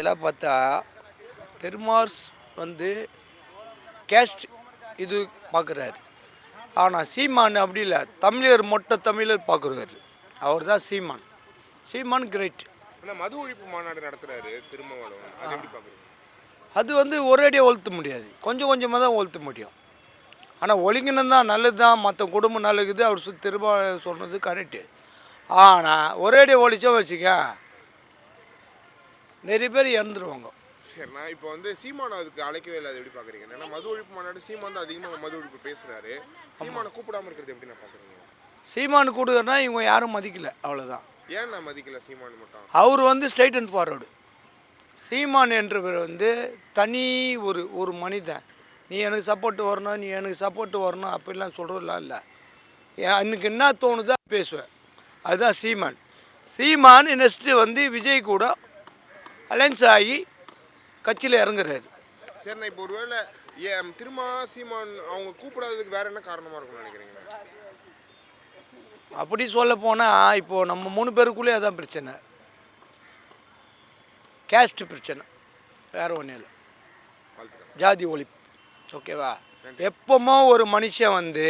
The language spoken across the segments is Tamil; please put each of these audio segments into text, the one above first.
ஆக்சுவலாக பார்த்தா திருமார்ஸ் வந்து கேஸ்ட் இது பார்க்குறாரு. ஆனால் சீமான் அப்படி இல்லை. தமிழர் மொட்டை தமிழர் பார்க்குறாரு. அவர் தான் சீமான். சீமான் கிரேட். மது ஒழிப்பு மாநாடு நடத்துறாரு திருமாவளவன். அது வந்து ஒரேடியாக ஒழுத்த முடியாது. கொஞ்சம் கொஞ்சமாக தான் ஒழுத்த முடியும். ஆனால் ஒழுங்கினம் தான் நல்லது தான். மற்ற குடும்பம் நல்லது. அவர் திரும்ப சொன்னது கரெக்டு ஆனால் ஒரேடியாக ஒழிச்சா வச்சுக்க நிறைய பேர் இறந்துருவாங்க. சரி நான் இப்போ வந்து சீமான் அதுக்கு அழைக்கவே இல்லை அது எப்படி பார்க்குறீங்க? ஏன்னா மது ஒழிப்பு மாநாடு சீமான் தான் அதிகமாக மது ஒழிப்பு பேசுறாரு. சீமானை கூப்பிடாம இருக்கிறது எப்படி நான் பார்க்குறீங்க? சீமானு கொடுக்குறனா இவங்க யாரும் மதிக்கல அவ்வளோதான் ஏன் நான் மதிக்கல சீமான் மட்டும்? அவர் வந்து ஸ்ட்ரைட் அண்ட் ஃபார்வர்டு சீமான் என்றவர் வந்து தனி ஒரு ஒரு மனிதன். நீ எனக்கு சப்போர்ட் வரணும் நீ எனக்கு சப்போர்ட் வரணும் அப்படிலாம் சொல்கிறதுலாம் இல்லை. எனக்கு என்ன தோணுதோ பேசுவேன். அதுதான் சீமான். சீமான் நெக்ஸ்ட்டு வந்து விஜய் கூட அலைன்ஸ் ஆகி கட்சியில் இறங்குறாரு. சரி நான் இப்போ ஒருவேளை ஏன் திருமா சீமான் அவங்க கூப்பிடாததுக்கு வேற என்ன காரணமாக இருக்கும்னு நினைக்கிறீங்க? அப்படி சொல்ல போனால் இப்போது நம்ம மூணு பேருக்குள்ளே அதான் பிரச்சனை. கேஸ்ட் பிரச்சனை. வேறு ஒன்றும் இல்லை. ஜாதி ஒழிப்பு. ஓகேவா எப்போமோ ஒரு மனுஷன் வந்து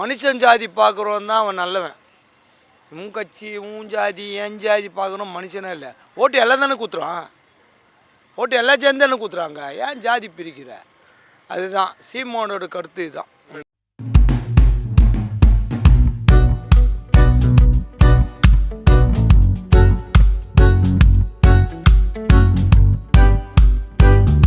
மனுஷன் ஜாதி பார்க்குறவன் தான் அவன் நல்லவன். உன் கட்சி உன் ஜாதி என் ஜாதி பார்க்கணும் மனுஷனே இல்லை. ஓட்டு எல்லாம் தானே குத்துறான் ஓட்டு எல்லாம் சேர்ந்து தானே குத்துறாங்க. ஏன் ஜாதி பிரிக்கிற? அதுதான். சீமானோட கருத்து இதுதான்.